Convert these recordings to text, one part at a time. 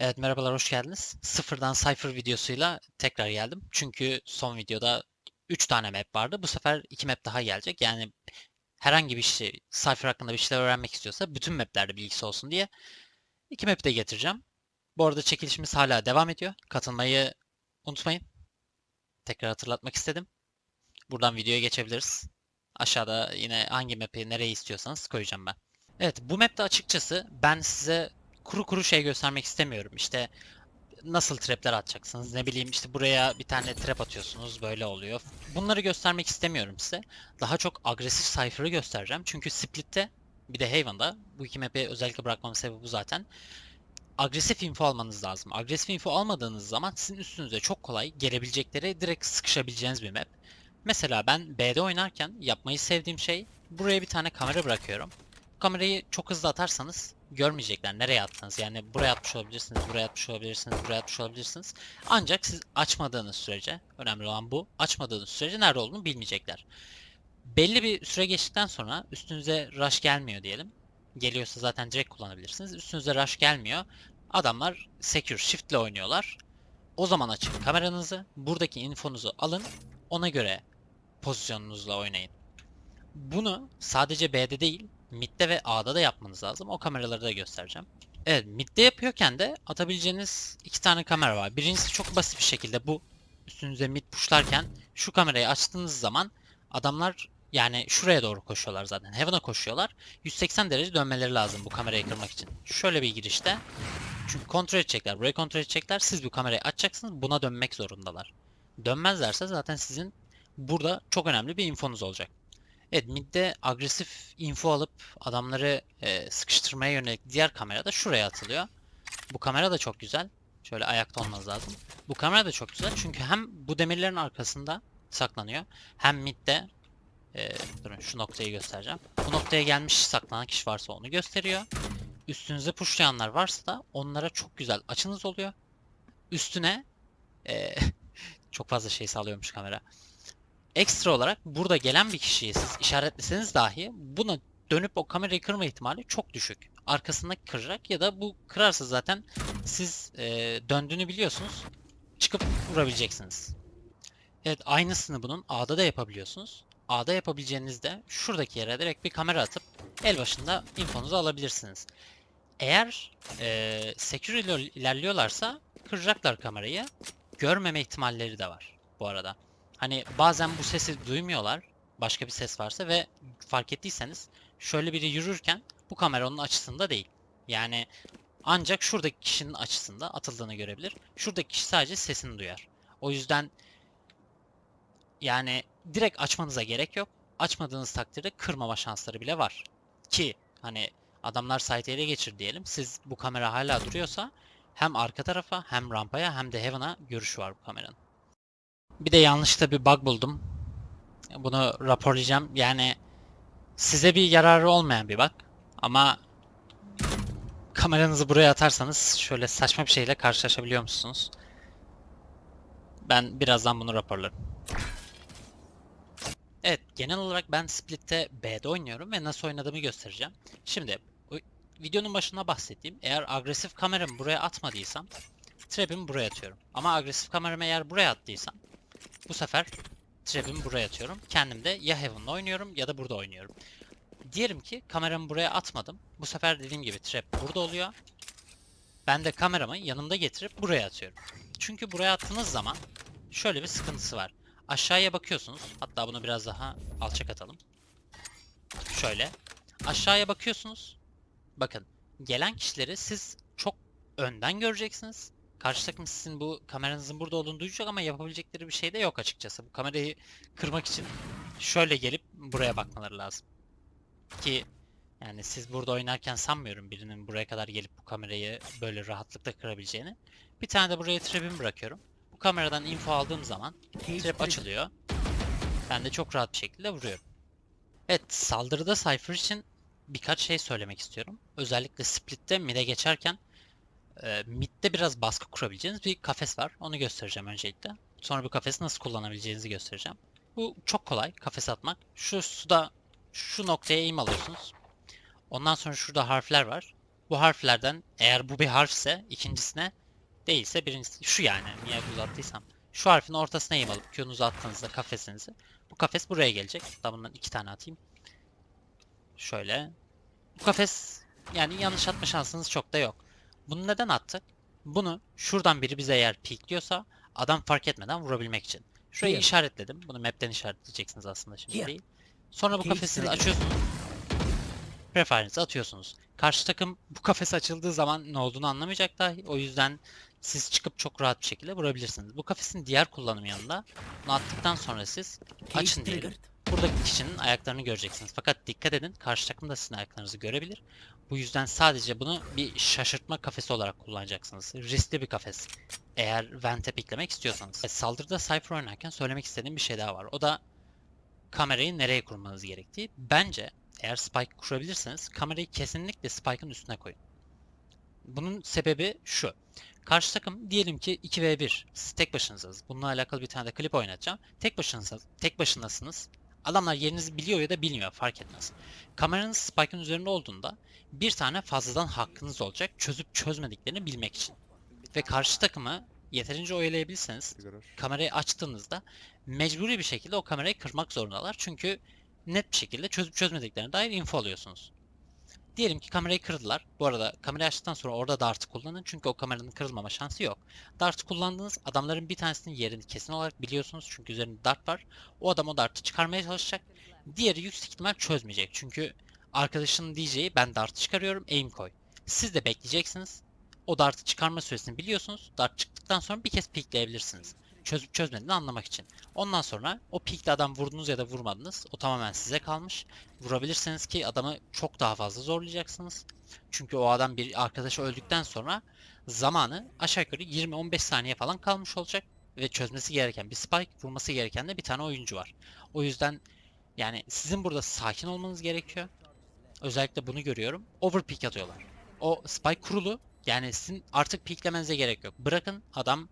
Evet merhabalar hoş geldiniz. Sıfırdan Cypher videosuyla tekrar geldim. Çünkü son videoda 3 tane map vardı. Bu sefer 2 map daha gelecek. Yani herhangi bir şey Cypher hakkında bir şeyler öğrenmek istiyorsa bütün maplerde bilgisi olsun diye 2 map'i de getireceğim. Bu arada çekilişimiz hala devam ediyor. Katılmayı unutmayın. Tekrar hatırlatmak istedim. Buradan videoya geçebiliriz. Aşağıda yine hangi map'i nereye istiyorsanız koyacağım ben. Evet bu map'te açıkçası ben size kuru kuru şey göstermek istemiyorum. İşte nasıl trapler atacaksınız ne bileyim işte buraya bir tane trap atıyorsunuz böyle oluyor. Bunları göstermek istemiyorum size. Daha çok agresif Cypher'ı göstereceğim. Çünkü Split'te bir de Haven'da bu iki map'i özellikle bırakmamın sebebi bu zaten. Agresif info almanız lazım. Agresif info almadığınız zaman sizin üstünüze çok kolay gelebilecekleri direkt sıkışabileceğiniz bir map. Mesela ben B'de oynarken yapmayı sevdiğim şey buraya bir tane kamera bırakıyorum. Kamerayı çok hızlı atarsanız görmeyecekler nereye attınız. Yani buraya atmış olabilirsiniz, buraya atmış olabilirsiniz, buraya atmış olabilirsiniz. Ancak siz açmadığınız sürece, önemli olan bu, açmadığınız sürece nerede olduğunu bilmeyecekler. Belli bir süre geçtikten sonra üstünüze rush gelmiyor diyelim. Geliyorsa zaten direkt kullanabilirsiniz. Üstünüze rush gelmiyor. Adamlar secure shift ile oynuyorlar. O zaman açın kameranızı, buradaki infonuzu alın, ona göre pozisyonunuzla oynayın. Bunu sadece B'de değil, mid'de ve A'da da yapmanız lazım. O kameraları da göstereceğim. Evet, mid'de yapıyorken de atabileceğiniz iki tane kamera var. Birincisi çok basit bir şekilde bu üstünüze mid pushlarken şu kamerayı açtığınız zaman adamlar yani şuraya doğru koşuyorlar zaten. Heaven'a koşuyorlar. 180 derece dönmeleri lazım bu kamerayı kırmak için. Şöyle bir girişte. Çünkü kontrol edecekler. Burayı kontrol edecekler. Siz bu kamerayı açacaksınız. Buna dönmek zorundalar. Dönmezlerse zaten sizin burada çok önemli bir infonuz olacak. Evet midde agresif info alıp adamları e, sıkıştırmaya yönelik diğer kamera da şuraya atılıyor. Bu kamera da çok güzel. Şöyle ayakta olmanız lazım. Bu kamera da çok güzel çünkü hem bu demirlerin arkasında saklanıyor hem midde e, durun şu noktayı göstereceğim. Bu noktaya gelmiş saklanan kişi varsa onu gösteriyor. Üstünüze pushlayanlar varsa da onlara çok güzel açınız oluyor. Üstüne e, çok fazla şey sağlıyormuş kamera ekstra olarak burada gelen bir kişiyi siz işaretleseniz dahi buna dönüp o kamerayı kırma ihtimali çok düşük. Arkasında kıracak ya da bu kırarsa zaten siz e, döndüğünü biliyorsunuz. Çıkıp vurabileceksiniz. Evet aynısını bunun A'da da yapabiliyorsunuz. A'da yapabileceğinizde şuradaki yere direkt bir kamera atıp el başında infonuzu alabilirsiniz. Eğer e, secure ile ilerliyorlarsa kıracaklar kamerayı. Görmeme ihtimalleri de var bu arada. Hani bazen bu sesi duymuyorlar. Başka bir ses varsa ve fark ettiyseniz şöyle biri yürürken bu kamera onun açısında değil. Yani ancak şuradaki kişinin açısında atıldığını görebilir. Şuradaki kişi sadece sesini duyar. O yüzden yani direkt açmanıza gerek yok. Açmadığınız takdirde kırmama şansları bile var. Ki hani adamlar site'i ele geçir diyelim. Siz bu kamera hala duruyorsa hem arka tarafa hem rampaya hem de heaven'a görüşü var bu kameranın. Bir de yanlışlıkla bir bug buldum. Bunu raporlayacağım. Yani size bir yararı olmayan bir bug. Ama kameranızı buraya atarsanız şöyle saçma bir şeyle karşılaşabiliyor musunuz? Ben birazdan bunu raporlarım. Evet, genel olarak ben Split'te B'de oynuyorum ve nasıl oynadığımı göstereceğim. Şimdi videonun başında bahsettiğim eğer agresif kameramı buraya atmadıysam trap'imi buraya atıyorum. Ama agresif kameramı eğer buraya attıysam bu sefer trap'imi buraya atıyorum. Kendim de ya Heaven'la oynuyorum ya da burada oynuyorum. Diyelim ki kameramı buraya atmadım. Bu sefer dediğim gibi trap burada oluyor. Ben de kameramı yanımda getirip buraya atıyorum. Çünkü buraya attığınız zaman şöyle bir sıkıntısı var. Aşağıya bakıyorsunuz. Hatta bunu biraz daha alçak atalım. Şöyle. Aşağıya bakıyorsunuz. Bakın. Gelen kişileri siz çok önden göreceksiniz. Karşı takım sizin bu kameranızın burada olduğunu duyacak ama yapabilecekleri bir şey de yok açıkçası. Bu kamerayı kırmak için şöyle gelip buraya bakmaları lazım. Ki yani siz burada oynarken sanmıyorum birinin buraya kadar gelip bu kamerayı böyle rahatlıkla kırabileceğini. Bir tane de buraya trap'imi bırakıyorum. Bu kameradan info aldığım zaman trap açılıyor. Ben de çok rahat bir şekilde vuruyorum. Evet saldırıda Cypher için birkaç şey söylemek istiyorum. Özellikle Split'te mid'e geçerken e, midde biraz baskı kurabileceğiniz bir kafes var. Onu göstereceğim öncelikle. Sonra bu kafesi nasıl kullanabileceğinizi göstereceğim. Bu çok kolay kafes atmak. Şu suda şu noktaya eğim alıyorsunuz. Ondan sonra şurada harfler var. Bu harflerden eğer bu bir harfse ikincisine değilse birincisi şu yani niye uzattıysam. Şu harfin ortasına eğim alıp Q'nuzu attığınızda kafesinizi. Bu kafes buraya gelecek. Hatta bundan iki tane atayım. Şöyle. Bu kafes yani yanlış atma şansınız çok da yok. Bunu neden attık? Bunu şuradan biri bize eğer peekliyorsa adam fark etmeden vurabilmek için. Şurayı Here. işaretledim. Bunu map'ten işaretleyeceksiniz aslında şimdi Here. değil. Sonra bu Case kafesini trigger. açıyorsunuz. Preference'i atıyorsunuz. Karşı takım bu kafes açıldığı zaman ne olduğunu anlamayacak da o yüzden siz çıkıp çok rahat bir şekilde vurabilirsiniz. Bu kafesin diğer kullanımı yanında bunu attıktan sonra siz açın diyelim. Buradaki kişinin ayaklarını göreceksiniz. Fakat dikkat edin karşı takım da sizin ayaklarınızı görebilir. Bu yüzden sadece bunu bir şaşırtma kafesi olarak kullanacaksınız. Riskli bir kafes. Eğer vente piklemek istiyorsanız. E, saldırıda Cypher oynarken söylemek istediğim bir şey daha var. O da kamerayı nereye kurmanız gerektiği. Bence eğer spike kurabilirseniz kamerayı kesinlikle spike'ın üstüne koyun. Bunun sebebi şu. Karşı takım diyelim ki 2v1. Siz tek başınızsınız. Bununla alakalı bir tane de klip oynatacağım. Tek başınızsınız. Tek başınasınız. Adamlar yerinizi biliyor ya da bilmiyor fark etmez. Kameranız spike'ın üzerinde olduğunda bir tane fazladan hakkınız olacak çözüp çözmediklerini bilmek için. Ve karşı takımı yeterince oyalayabilirseniz kamerayı açtığınızda mecburi bir şekilde o kamerayı kırmak zorundalar. Çünkü net bir şekilde çözüp çözmediklerine dair info alıyorsunuz. Diyelim ki kamerayı kırdılar. Bu arada kamerayı açtıktan sonra orada dart'ı kullanın. Çünkü o kameranın kırılmama şansı yok. Dart'ı kullandığınız adamların bir tanesinin yerini kesin olarak biliyorsunuz. Çünkü üzerinde dart var. O adam o dart'ı çıkarmaya çalışacak. Diğeri yüksek ihtimal çözmeyecek. Çünkü arkadaşının diyeceği ben dart'ı çıkarıyorum aim koy. Siz de bekleyeceksiniz. O dart'ı çıkarma süresini biliyorsunuz. Dart çıktıktan sonra bir kez peekleyebilirsiniz. Çözüp çözmediğini anlamak için. Ondan sonra o peekli adam vurdunuz ya da vurmadınız. O tamamen size kalmış. Vurabilirseniz ki adamı çok daha fazla zorlayacaksınız. Çünkü o adam bir arkadaşı öldükten sonra zamanı aşağı yukarı 20-15 saniye falan kalmış olacak. Ve çözmesi gereken bir spike, vurması gereken de bir tane oyuncu var. O yüzden yani sizin burada sakin olmanız gerekiyor. Özellikle bunu görüyorum. Overpeak atıyorlar. O spike kurulu. Yani sizin artık peeklemenize gerek yok. Bırakın adam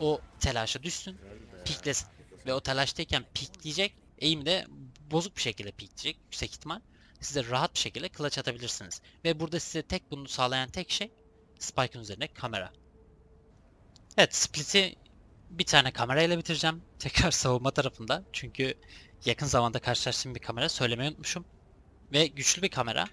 o telaşa düşsün. Peeklesin. Ve o telaştayken peekleyecek. Aim de bozuk bir şekilde peekleyecek yüksek ihtimal. Siz de rahat bir şekilde clutch atabilirsiniz. Ve burada size tek bunu sağlayan tek şey Spike'ın üzerine kamera. Evet split'i bir tane kamerayla bitireceğim. Tekrar savunma tarafında. Çünkü yakın zamanda karşılaştığım bir kamera söylemeyi unutmuşum. Ve güçlü bir kamera.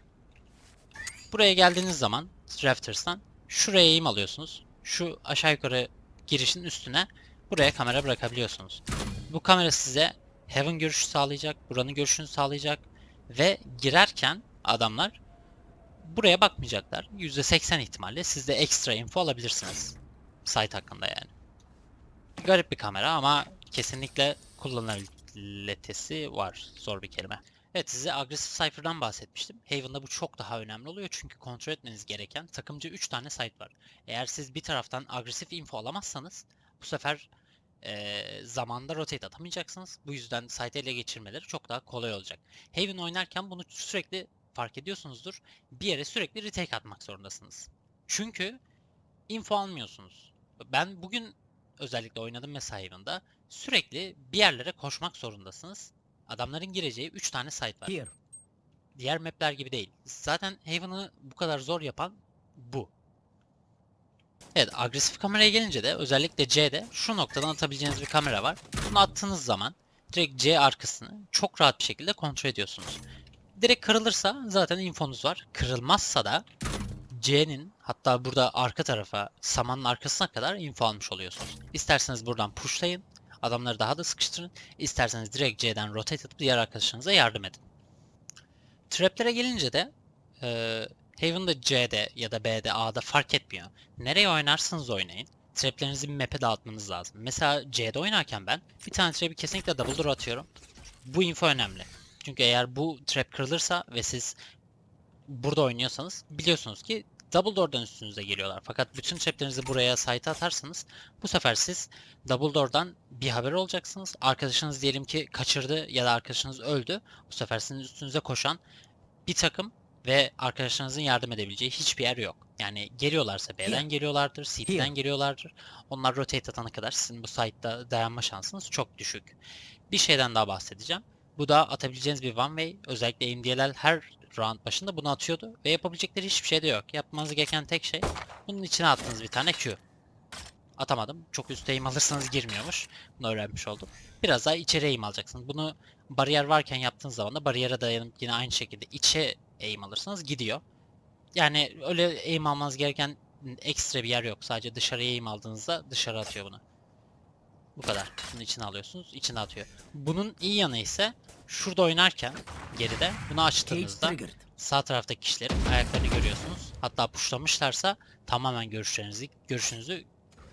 Buraya geldiğiniz zaman Rafters'tan şuraya eğim alıyorsunuz. Şu aşağı yukarı girişin üstüne buraya kamera bırakabiliyorsunuz. Bu kamera size Heaven görüşü sağlayacak, buranın görüşünü sağlayacak ve girerken adamlar buraya bakmayacaklar. %80 ihtimalle siz de ekstra info alabilirsiniz. Site hakkında yani. Garip bir kamera ama kesinlikle kullanılabilitesi var. Zor bir kelime. Evet size agresif Cypher'dan bahsetmiştim. Haven'da bu çok daha önemli oluyor çünkü kontrol etmeniz gereken takımcı 3 tane site var. Eğer siz bir taraftan agresif info alamazsanız bu sefer eee zamanda rotate atamayacaksınız. Bu yüzden site ele geçirmeleri çok daha kolay olacak. Haven oynarken bunu sürekli fark ediyorsunuzdur. Bir yere sürekli retake atmak zorundasınız. Çünkü info almıyorsunuz. Ben bugün özellikle oynadım mesela Haven'da. Sürekli bir yerlere koşmak zorundasınız. Adamların gireceği 3 tane site var. Here. Diğer mapler gibi değil. Zaten Haven'ı bu kadar zor yapan bu. Evet agresif kameraya gelince de özellikle C'de şu noktadan atabileceğiniz bir kamera var. Bunu attığınız zaman direkt C arkasını çok rahat bir şekilde kontrol ediyorsunuz. Direkt kırılırsa zaten infonuz var. Kırılmazsa da C'nin hatta burada arka tarafa samanın arkasına kadar info almış oluyorsunuz. İsterseniz buradan pushlayın. Adamları daha da sıkıştırın. İsterseniz direkt C'den rotate atıp diğer arkadaşlarınıza yardım edin. Trap'lere gelince de eee Haven'da C'de ya da B'de A'da fark etmiyor. Nereye oynarsanız oynayın. Traplerinizi map'e dağıtmanız lazım. Mesela C'de oynarken ben bir tane trap'i kesinlikle double door atıyorum. Bu info önemli. Çünkü eğer bu trap kırılırsa ve siz burada oynuyorsanız biliyorsunuz ki double door'dan üstünüze geliyorlar. Fakat bütün traplerinizi buraya site'a atarsanız bu sefer siz double door'dan bir haber olacaksınız. Arkadaşınız diyelim ki kaçırdı ya da arkadaşınız öldü. Bu sefer sizin üstünüze koşan bir takım ve arkadaşlarınızın yardım edebileceği hiçbir yer yok. Yani geliyorlarsa B'den geliyorlardır, CT'den geliyorlardır. Onlar rotate atana kadar sizin bu site'da dayanma şansınız çok düşük. Bir şeyden daha bahsedeceğim. Bu da atabileceğiniz bir one way. Özellikle MDLL her round başında bunu atıyordu ve yapabilecekleri hiçbir şey de yok. Yapmanız gereken tek şey bunun içine attığınız bir tane Q. Atamadım. Çok üstte aim alırsanız girmiyormuş. Bunu öğrenmiş oldum. Biraz daha içeri aim alacaksınız. Bunu bariyer varken yaptığınız zaman da bariyere dayanıp yine aynı şekilde içe aim alırsanız gidiyor. Yani öyle aim almanız gereken ekstra bir yer yok. Sadece dışarıya aim aldığınızda dışarı atıyor bunu. Bu kadar. Bunu içine alıyorsunuz. içine atıyor. Bunun iyi yanı ise şurada oynarken geride bunu açtığınızda sağ taraftaki kişilerin ayaklarını görüyorsunuz. Hatta puşlamışlarsa tamamen görüşlerinizi, görüşünüzü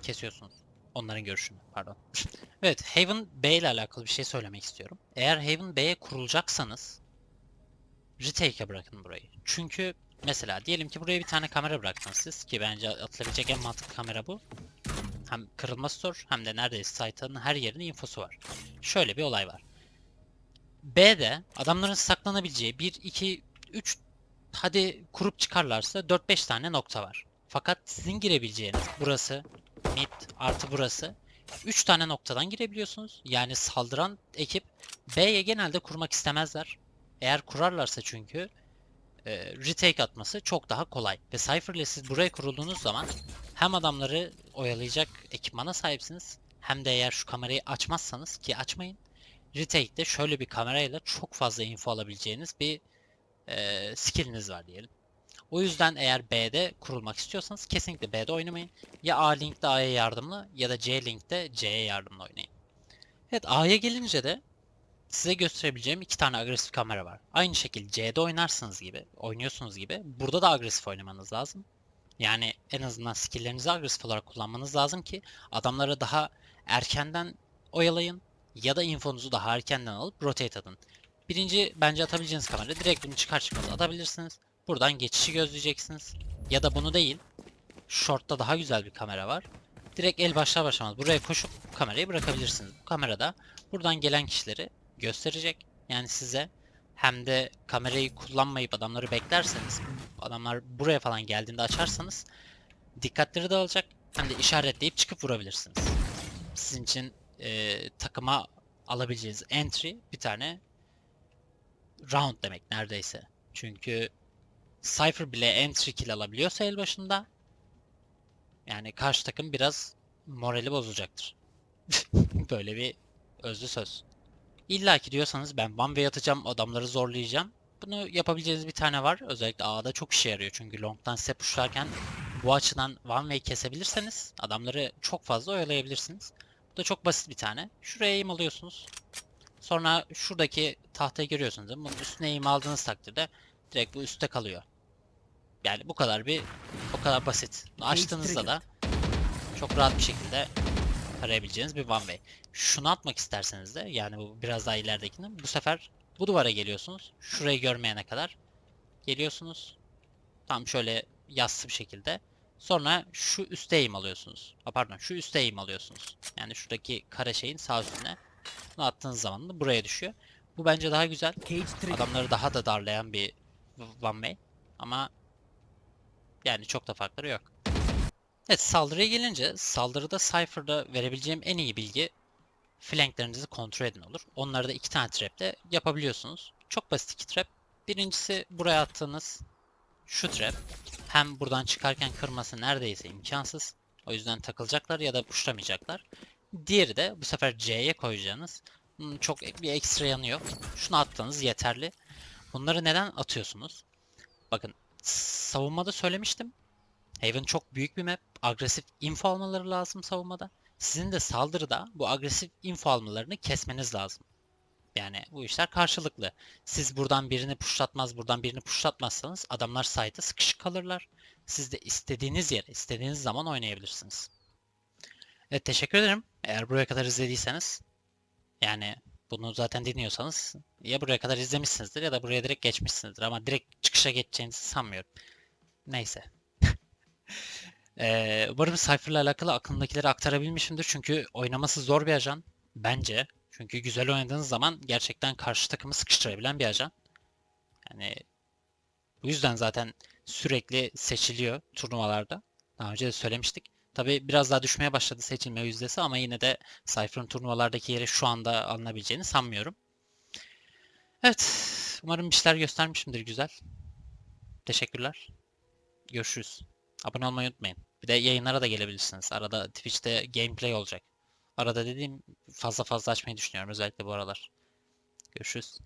kesiyorsunuz. Onların görüşünü pardon. evet Haven B ile alakalı bir şey söylemek istiyorum. Eğer Haven B'ye kurulacaksanız retake'e bırakın burayı. Çünkü mesela diyelim ki buraya bir tane kamera bıraktınız siz ki bence atılabilecek en mantıklı kamera bu. Hem kırılma store hem de neredeyse site'ın her yerinin infosu var. Şöyle bir olay var. B'de adamların saklanabileceği 1, 2, 3 hadi kurup çıkarlarsa 4-5 tane nokta var. Fakat sizin girebileceğiniz burası, mid artı burası 3 tane noktadan girebiliyorsunuz. Yani saldıran ekip B'ye genelde kurmak istemezler. Eğer kurarlarsa çünkü e, retake atması çok daha kolay. Ve Cypher ile siz buraya kurulduğunuz zaman hem adamları oyalayacak ekipmana sahipsiniz hem de eğer şu kamerayı açmazsanız ki açmayın Retake'de şöyle bir kamerayla çok fazla info alabileceğiniz bir e, skilliniz var diyelim. O yüzden eğer B'de kurulmak istiyorsanız kesinlikle B'de oynamayın. Ya A linkte A'ya yardımlı ya da C linkte C'ye yardımlı oynayın. Evet A'ya gelince de size gösterebileceğim iki tane agresif kamera var. Aynı şekilde C'de oynarsınız gibi, oynuyorsunuz gibi burada da agresif oynamanız lazım. Yani en azından skilllerinizi agresif olarak kullanmanız lazım ki adamları daha erkenden oyalayın ya da infonuzu daha erkenden alıp rotate atın. Birinci bence atabileceğiniz kamera direkt bunu çıkar çıkmaz atabilirsiniz. Buradan geçişi gözleyeceksiniz. Ya da bunu değil. Short'ta daha güzel bir kamera var. Direkt el başlar başlamaz buraya koşup bu kamerayı bırakabilirsiniz. Bu kamerada buradan gelen kişileri gösterecek. Yani size hem de kamerayı kullanmayıp adamları beklerseniz adamlar buraya falan geldiğinde açarsanız dikkatleri dağılacak hem de işaretleyip çıkıp vurabilirsiniz. Sizin için e, takıma alabileceğiniz entry bir tane round demek neredeyse. Çünkü Cypher bile entry kill alabiliyorsa el başında yani karşı takım biraz morali bozulacaktır. Böyle bir özlü söz. İlla ki diyorsanız ben one way atacağım, adamları zorlayacağım. Bunu yapabileceğiniz bir tane var. Özellikle A'da çok işe yarıyor çünkü long'dan size pushlarken bu açıdan one way kesebilirseniz adamları çok fazla oyalayabilirsiniz. Bu da çok basit bir tane. Şuraya aim alıyorsunuz. Sonra şuradaki değil mi? Bunun üstüne aim aldığınız takdirde direkt bu üstte kalıyor. Yani bu kadar bir o kadar basit. Bunu açtığınızda da çok rahat bir şekilde tarayabileceğiniz bir one way. Şunu atmak isterseniz de yani bu biraz daha ileridekini bu sefer bu duvara geliyorsunuz. Şurayı görmeyene kadar geliyorsunuz. Tam şöyle yassı bir şekilde. Sonra şu üste eğim alıyorsunuz. Ha, pardon şu üste eğim alıyorsunuz. Yani şuradaki kare şeyin sağ üstüne. Bunu attığınız zaman da buraya düşüyor. Bu bence daha güzel. Adamları daha da darlayan bir one way. Ama yani çok da farkları yok. Evet saldırıya gelince saldırıda Cypher'da verebileceğim en iyi bilgi flanklerinizi kontrol edin olur. Onları da iki tane trap'te yapabiliyorsunuz. Çok basit iki trap. Birincisi buraya attığınız şu trap. Hem buradan çıkarken kırması neredeyse imkansız. O yüzden takılacaklar ya da pushlamayacaklar. Diğeri de bu sefer C'ye koyacağınız. Bunun çok bir ekstra yanı yok. Şunu attığınız yeterli. Bunları neden atıyorsunuz? Bakın savunmada söylemiştim. Haven çok büyük bir map. Agresif info almaları lazım savunmada. Sizin de saldırıda bu agresif info almalarını kesmeniz lazım. Yani bu işler karşılıklı. Siz buradan birini pushlatmaz, buradan birini pushlatmazsanız adamlar site'da sıkışık kalırlar. Siz de istediğiniz yere, istediğiniz zaman oynayabilirsiniz. Evet teşekkür ederim. Eğer buraya kadar izlediyseniz yani bunu zaten dinliyorsanız ya buraya kadar izlemişsinizdir ya da buraya direkt geçmişsinizdir ama direkt çıkışa geçeceğinizi sanmıyorum. Neyse. Ee, umarım Cypher'la alakalı aklımdakileri aktarabilmişimdir. Çünkü oynaması zor bir ajan. Bence. Çünkü güzel oynadığınız zaman gerçekten karşı takımı sıkıştırabilen bir ajan. Yani bu yüzden zaten sürekli seçiliyor turnuvalarda. Daha önce de söylemiştik. Tabi biraz daha düşmeye başladı seçilme yüzdesi ama yine de Cypher'ın turnuvalardaki yeri şu anda alınabileceğini sanmıyorum. Evet. Umarım bir şeyler göstermişimdir güzel. Teşekkürler. Görüşürüz. Abone olmayı unutmayın. Bir de yayınlara da gelebilirsiniz. Arada Twitch'te gameplay olacak. Arada dediğim fazla fazla açmayı düşünüyorum özellikle bu aralar. Görüşürüz.